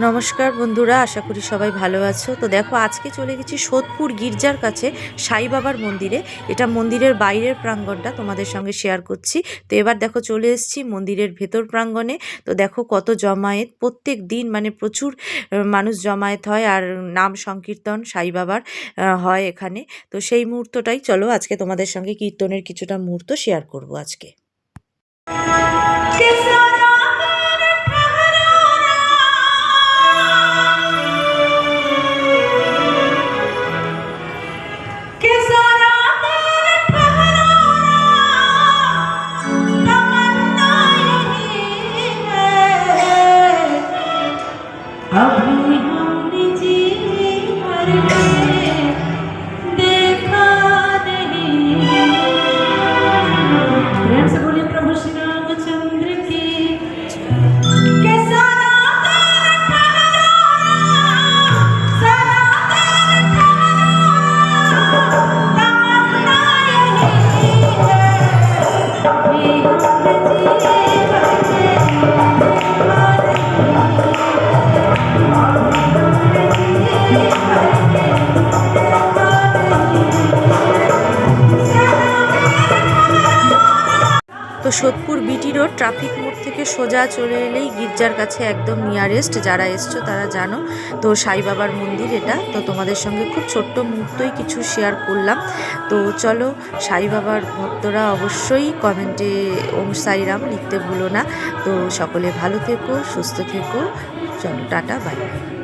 নমস্কার বন্ধুরা, আশা করি সবাই ভালো আছো। তো দেখো, আজকে চলে গেছি সোদপুর গির্জার কাছে সাই বাবার মন্দিরে। এটা মন্দিরের বাইরের প্রাঙ্গণটা তোমাদের সঙ্গে শেয়ার করছি। তো এবার দেখো, চলে এসেছি মন্দিরের ভেতর প্রাঙ্গণে। তো দেখো, কত জমায়েত। প্রত্যেক দিন মানে প্রচুর মানুষ জমায়েত হয় আর নাম সংকীর্তন সাই বাবার হয় এখানে। তো সেই মুহূর্তটাই চলো আজকে তোমাদের সঙ্গে কীর্তনের কিছুটা মুহূর্ত শেয়ার করব আজকে। Thank you. Sodepur BT road traffic মোড় থেকে সোজা চলে এলেই গির্জার কাছে একদম নিয়ারেস্ট যারা এসছো তারা জানো। তো সাই বাবার মন্দির এটা। তো তোমাদের সঙ্গে খুব ছোট্ট মুহূর্তই কিছু শেয়ার করলাম। তো চলো, সাই বাবার ভক্তরা অবশ্যই কমেন্টে ওম সাইরাম লিখতে ভুলো না। তো সকলে ভালো থেকো, সুস্থ থেকো। চলো, টাটা বাই বাই